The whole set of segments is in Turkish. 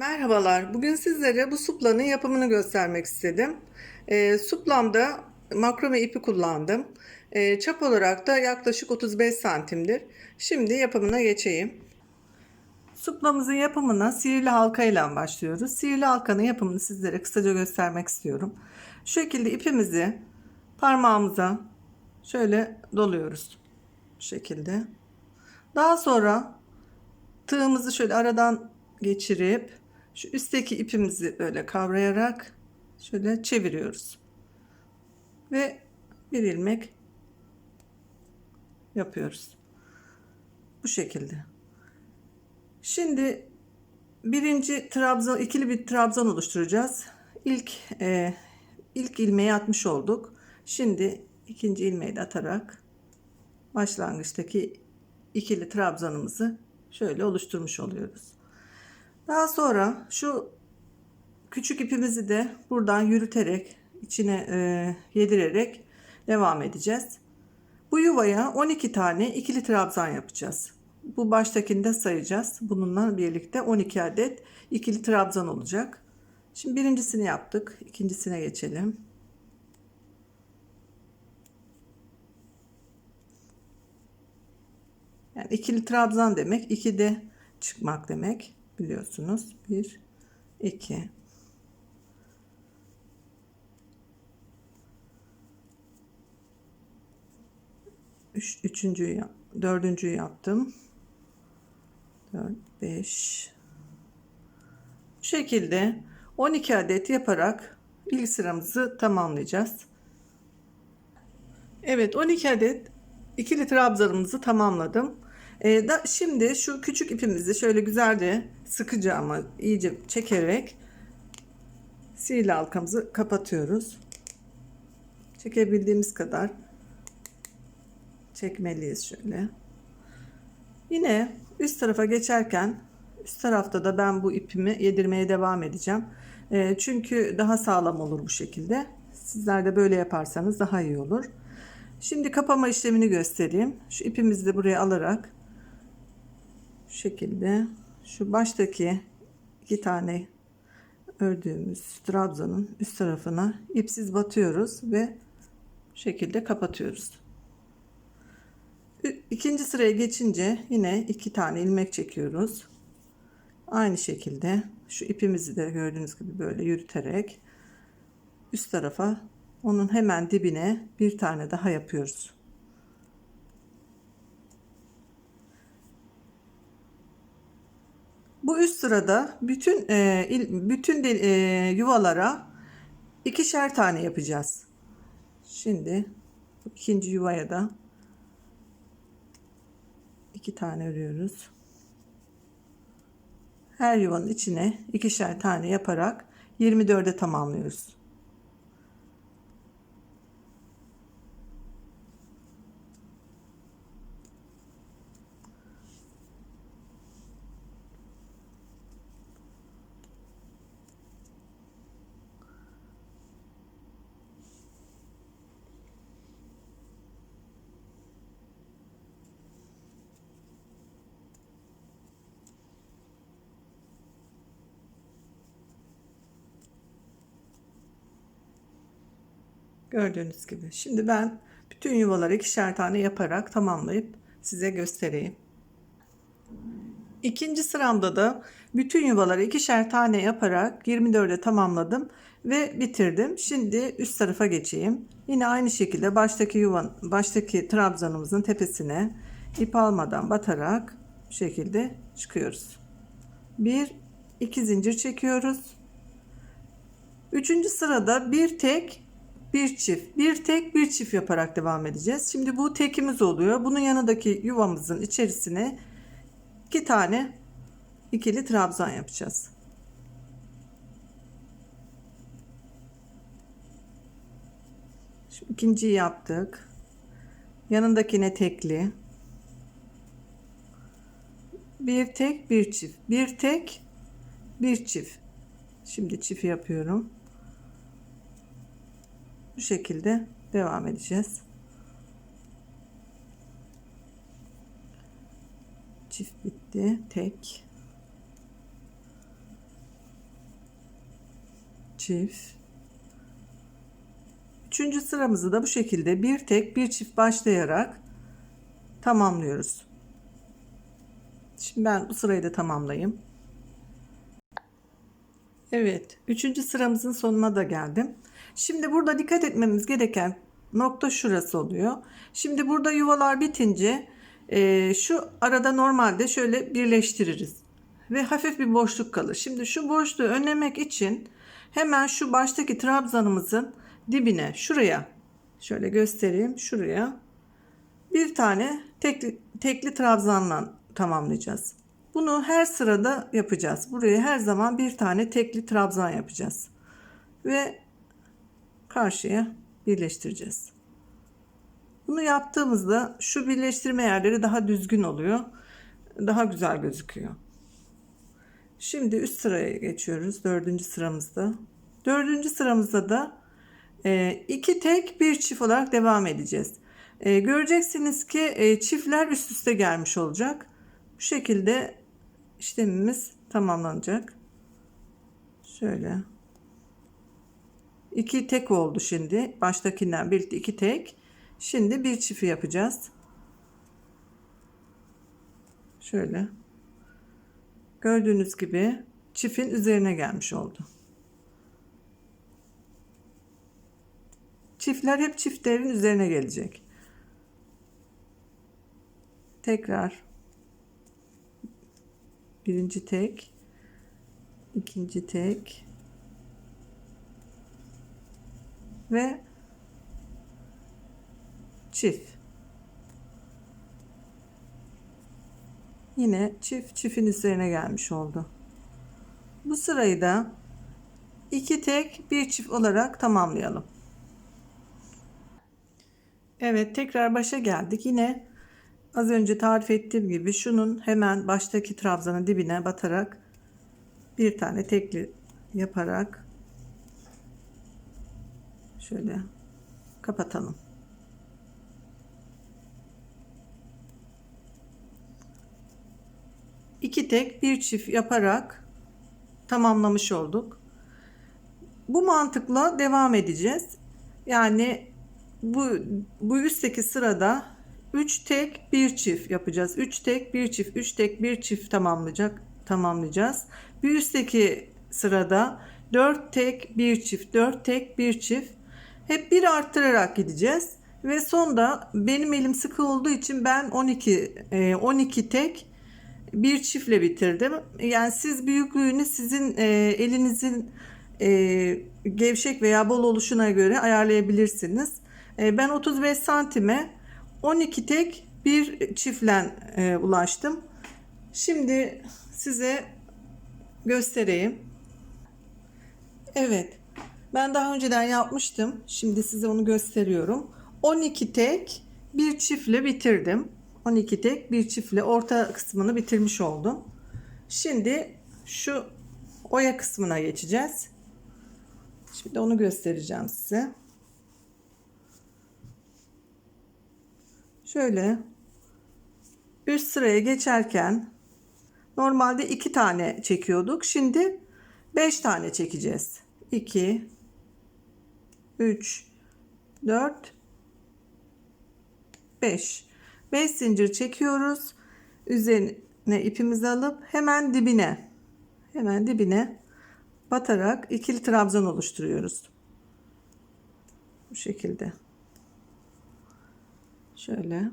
Merhabalar. Bugün sizlere bu suplanın yapımını göstermek istedim. E, suplamda makrome ipi kullandım. E, çap olarak da yaklaşık 35 santimdir. Şimdi yapımına geçeyim. Suplamızın yapımına sihirli halka ile başlıyoruz. Sihirli halkanın yapımını sizlere kısaca göstermek istiyorum. Şu şekilde ipimizi parmağımıza şöyle doluyoruz. Bu şekilde. Daha sonra tığımızı şöyle aradan geçirip şu üstteki ipimizi böyle kavrayarak şöyle çeviriyoruz. Ve bir ilmek yapıyoruz. Bu şekilde. Şimdi birinci trabzan ikili bir trabzan oluşturacağız. İlk e, ilk ilmeği atmış olduk. Şimdi ikinci ilmeği de atarak başlangıçtaki ikili trabzanımızı şöyle oluşturmuş oluyoruz. Daha sonra şu küçük ipimizi de buradan yürüterek içine e, yedirerek devam edeceğiz. Bu yuvaya 12 tane ikili trabzan yapacağız. Bu baştakini de sayacağız. Bununla birlikte 12 adet ikili trabzan olacak. Şimdi birincisini yaptık. İkincisine geçelim. Yani ikili trabzan demek, iki de çıkmak demek biliyorsunuz. 1 2 Üç, üçüncüyü, dördüncüyü yaptım. 4, 5. Bu şekilde 12 adet yaparak ilk sıramızı tamamlayacağız. Evet 12 adet ikili trabzanımızı tamamladım. Ee, da, şimdi şu küçük ipimizi şöyle güzelce sıkıca ama iyice çekerek sihirli halkamızı kapatıyoruz. Çekebildiğimiz kadar çekmeliyiz şöyle. Yine üst tarafa geçerken üst tarafta da ben bu ipimi yedirmeye devam edeceğim. E, çünkü daha sağlam olur bu şekilde. Sizler de böyle yaparsanız daha iyi olur. Şimdi kapama işlemini göstereyim. Şu ipimizi de buraya alarak şekilde şu baştaki iki tane ördüğümüz trabzanın üst tarafına ipsiz batıyoruz ve şekilde kapatıyoruz. İkinci sıraya geçince yine iki tane ilmek çekiyoruz. Aynı şekilde şu ipimizi de gördüğünüz gibi böyle yürüterek üst tarafa onun hemen dibine bir tane daha yapıyoruz. Bu üst sırada bütün e, bütün de, e, yuvalara ikişer tane yapacağız. Şimdi ikinci yuvaya da iki tane örüyoruz. Her yuvanın içine ikişer tane yaparak 24'e tamamlıyoruz. Gördüğünüz gibi. Şimdi ben bütün yuvaları ikişer tane yaparak tamamlayıp size göstereyim. İkinci sıramda da bütün yuvaları ikişer tane yaparak 24'e tamamladım ve bitirdim. Şimdi üst tarafa geçeyim. Yine aynı şekilde baştaki yuvan, baştaki trabzanımızın tepesine ip almadan batarak bu şekilde çıkıyoruz. Bir, iki zincir çekiyoruz. Üçüncü sırada bir tek bir çift, bir tek bir çift yaparak devam edeceğiz. Şimdi bu tekimiz oluyor. Bunun yanındaki yuvamızın içerisine iki tane ikili trabzan yapacağız. Şimdi ikinciyi yaptık. Yanındakine tekli. Bir tek bir çift. Bir tek bir çift. Şimdi çift yapıyorum. Bu şekilde devam edeceğiz. Çift bitti. Tek. çift. Üçüncü sıramızı da bu şekilde bir tek bir çift başlayarak tamamlıyoruz. Şimdi ben bu sırayı da tamamlayayım. Evet, üçüncü sıramızın sonuna da geldim. Şimdi burada dikkat etmemiz gereken nokta şurası oluyor. Şimdi burada yuvalar bitince e, şu arada normalde şöyle birleştiririz. Ve hafif bir boşluk kalır. Şimdi şu boşluğu önlemek için hemen şu baştaki trabzanımızın dibine şuraya şöyle göstereyim şuraya bir tane tekli, tekli trabzanla tamamlayacağız. Bunu her sırada yapacağız. Buraya her zaman bir tane tekli trabzan yapacağız. Ve karşıya birleştireceğiz. Bunu yaptığımızda şu birleştirme yerleri daha düzgün oluyor. Daha güzel gözüküyor. Şimdi üst sıraya geçiyoruz. Dördüncü sıramızda. Dördüncü sıramızda da e, iki tek bir çift olarak devam edeceğiz. E, göreceksiniz ki e, çiftler üst üste gelmiş olacak. Bu şekilde işlemimiz tamamlanacak. Şöyle. İki tek oldu şimdi. Baştakinden birlikte iki tek. Şimdi bir çift yapacağız. Şöyle. Gördüğünüz gibi çiftin üzerine gelmiş oldu. Çiftler hep çiftlerin üzerine gelecek. Tekrar birinci tek, ikinci tek ve çift. Yine çift çiftin üzerine gelmiş oldu. Bu sırayı da iki tek bir çift olarak tamamlayalım. Evet tekrar başa geldik. Yine az önce tarif ettiğim gibi şunun hemen baştaki trabzanın dibine batarak bir tane tekli yaparak şöyle kapatalım. iki tek bir çift yaparak tamamlamış olduk. Bu mantıkla devam edeceğiz. Yani bu bu üstteki sırada 3 tek bir çift yapacağız. 3 tek bir çift, 3 tek bir çift tamamlayacak tamamlayacağız. Bir üstteki sırada 4 tek bir çift, 4 tek bir çift hep bir arttırarak gideceğiz. Ve sonda benim elim sıkı olduğu için ben 12 12 tek bir çiftle bitirdim. Yani siz büyüklüğünü sizin e, elinizin e, gevşek veya bol oluşuna göre ayarlayabilirsiniz. E, ben 35 santime 12 tek bir çiftle e, ulaştım. Şimdi size göstereyim. Evet. Ben daha önceden yapmıştım. Şimdi size onu gösteriyorum. 12 tek bir çiftle bitirdim. 12 tek bir çiftle orta kısmını bitirmiş oldum. Şimdi şu oya kısmına geçeceğiz. Şimdi onu göstereceğim size. Şöyle üst sıraya geçerken normalde iki tane çekiyorduk. Şimdi beş tane çekeceğiz. 2 3 4 5 5 zincir çekiyoruz. Üzerine ipimizi alıp hemen dibine hemen dibine batarak ikili trabzan oluşturuyoruz. Bu şekilde. Şöyle.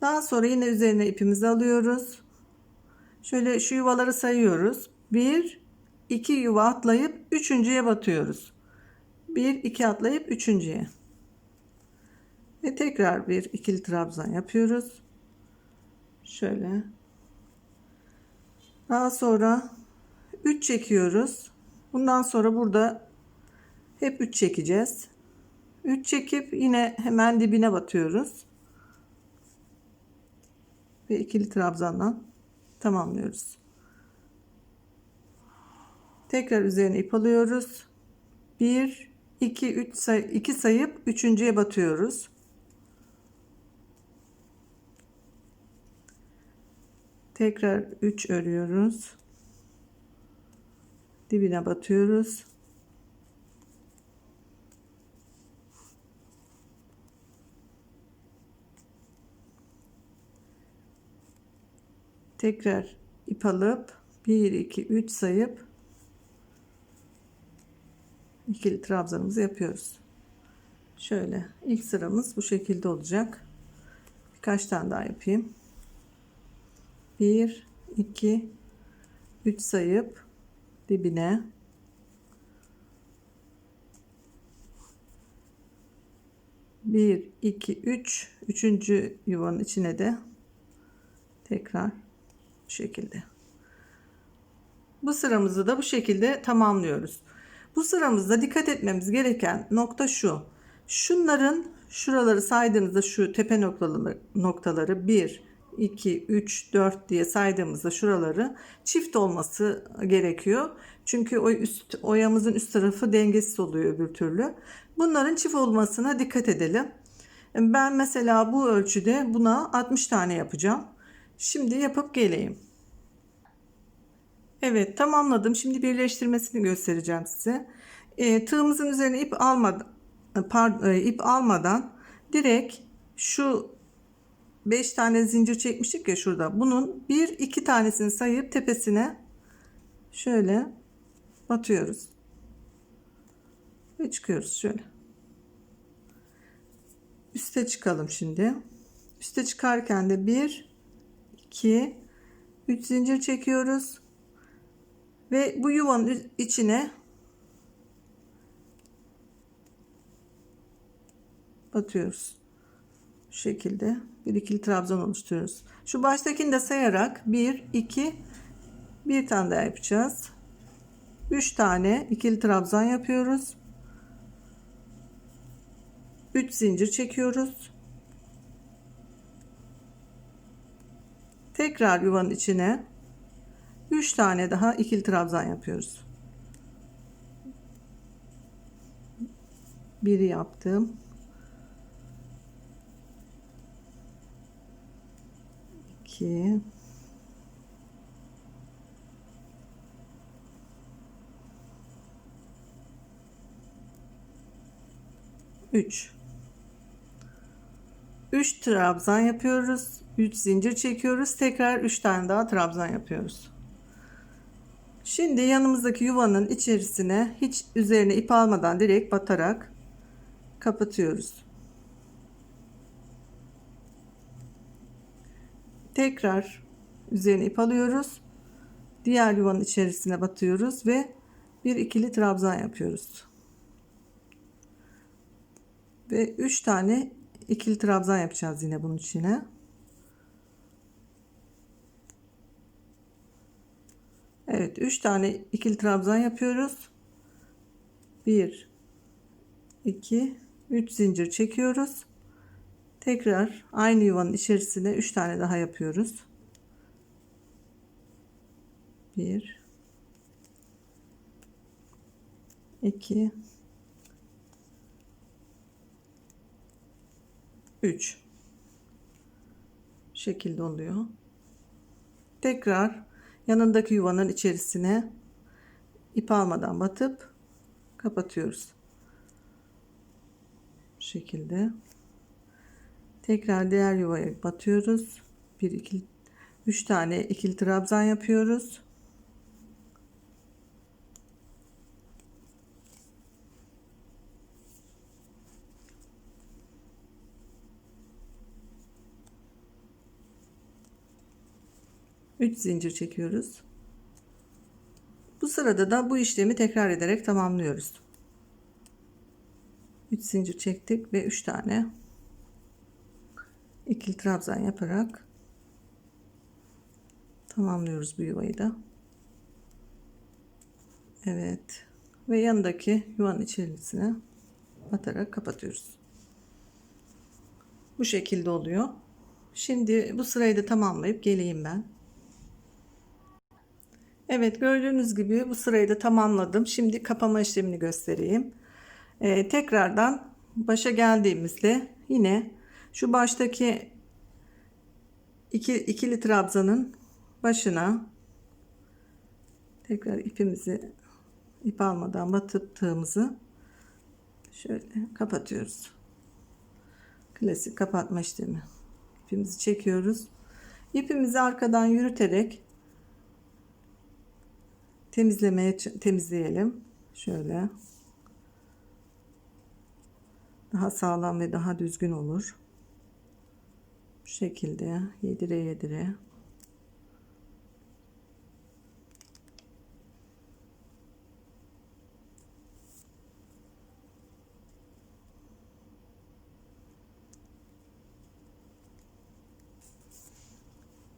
Daha sonra yine üzerine ipimizi alıyoruz. Şöyle şu yuvaları sayıyoruz. 1 2 yuva atlayıp üçüncüye batıyoruz. 1 2 atlayıp üçüncüye. Ve tekrar bir ikili trabzan yapıyoruz. Şöyle. Daha sonra 3 çekiyoruz. Bundan sonra burada hep 3 çekeceğiz. 3 çekip yine hemen dibine batıyoruz. Ve ikili trabzandan tamamlıyoruz. Tekrar üzerine ip alıyoruz. 1 2 3 say 2 sayıp üçüncüye batıyoruz. Tekrar 3 örüyoruz. Dibine batıyoruz. Tekrar ip alıp 1 2 3 sayıp ikili trabzanımızı yapıyoruz. Şöyle ilk sıramız bu şekilde olacak. Birkaç tane daha yapayım. 1 2 3 sayıp dibine bir, iki, üç, üçüncü yuvanın içine de tekrar bu şekilde. Bu sıramızı da bu şekilde tamamlıyoruz. Bu sıramızda dikkat etmemiz gereken nokta şu. Şunların şuraları saydığımızda şu tepe noktaları, noktaları 1, 2, 3, 4 diye saydığımızda şuraları çift olması gerekiyor. Çünkü o üst oyamızın üst tarafı dengesiz oluyor öbür türlü. Bunların çift olmasına dikkat edelim. Ben mesela bu ölçüde buna 60 tane yapacağım. Şimdi yapıp geleyim. Evet tamamladım. Şimdi birleştirmesini göstereceğim size. E, tığımızın üzerine ip almadan pardon, e, ip almadan direkt şu 5 tane zincir çekmiştik ya şurada. Bunun 1 2 tanesini sayıp tepesine şöyle batıyoruz. Ve çıkıyoruz şöyle. Üste çıkalım şimdi. Üste çıkarken de 1 2 3 zincir çekiyoruz. Ve bu yuvanın içine batıyoruz. Şu şekilde bir ikili trabzan oluşturuyoruz. Şu baştakini de sayarak 1 2 bir tane daha yapacağız. 3 tane ikili trabzan yapıyoruz. 3 zincir çekiyoruz. Tekrar yuvanın içine 3 tane daha ikili trabzan yapıyoruz. Biri yaptım. 2 3 3 trabzan yapıyoruz. 3 zincir çekiyoruz. Tekrar 3 tane daha trabzan yapıyoruz şimdi yanımızdaki yuvanın içerisine hiç üzerine ip almadan direkt batarak kapatıyoruz. Tekrar üzerine ip alıyoruz. Diğer yuvanın içerisine batıyoruz ve bir ikili trabzan yapıyoruz. Ve 3 tane ikili trabzan yapacağız yine bunun içine. Evet 3 tane ikili trabzan yapıyoruz. 1 2 3 zincir çekiyoruz. Tekrar aynı yuvanın içerisine 3 tane daha yapıyoruz. 1 2 3 şekilde oluyor. Tekrar yanındaki yuvanın içerisine ip almadan batıp kapatıyoruz. Bu şekilde. Tekrar diğer yuvaya batıyoruz. 1 2 3 tane ikili trabzan yapıyoruz. Üç zincir çekiyoruz. Bu sırada da bu işlemi tekrar ederek tamamlıyoruz. 3 zincir çektik ve 3 tane ikili trabzan yaparak tamamlıyoruz bu yuvayı da. Evet. Ve yanındaki yuvanın içerisine batarak kapatıyoruz. Bu şekilde oluyor. Şimdi bu sırayı da tamamlayıp geleyim ben. Evet gördüğünüz gibi bu sırayı da tamamladım. Şimdi kapama işlemini göstereyim. Ee, tekrardan başa geldiğimizde yine şu baştaki iki, ikili trabzanın başına tekrar ipimizi ip almadan batıp tığımızı şöyle kapatıyoruz. Klasik kapatma işlemi. İpimizi çekiyoruz. İpimizi arkadan yürüterek temizlemeye temizleyelim. Şöyle. Daha sağlam ve daha düzgün olur. Bu şekilde yedire yedire.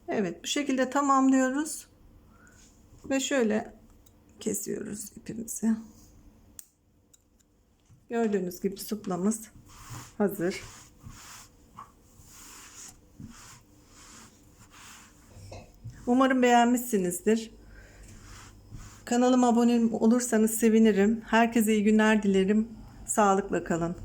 Evet bu şekilde tamamlıyoruz. Ve şöyle kesiyoruz ipimizi. Gördüğünüz gibi suplamız hazır. Umarım beğenmişsinizdir. Kanalıma abone olursanız sevinirim. Herkese iyi günler dilerim. Sağlıkla kalın.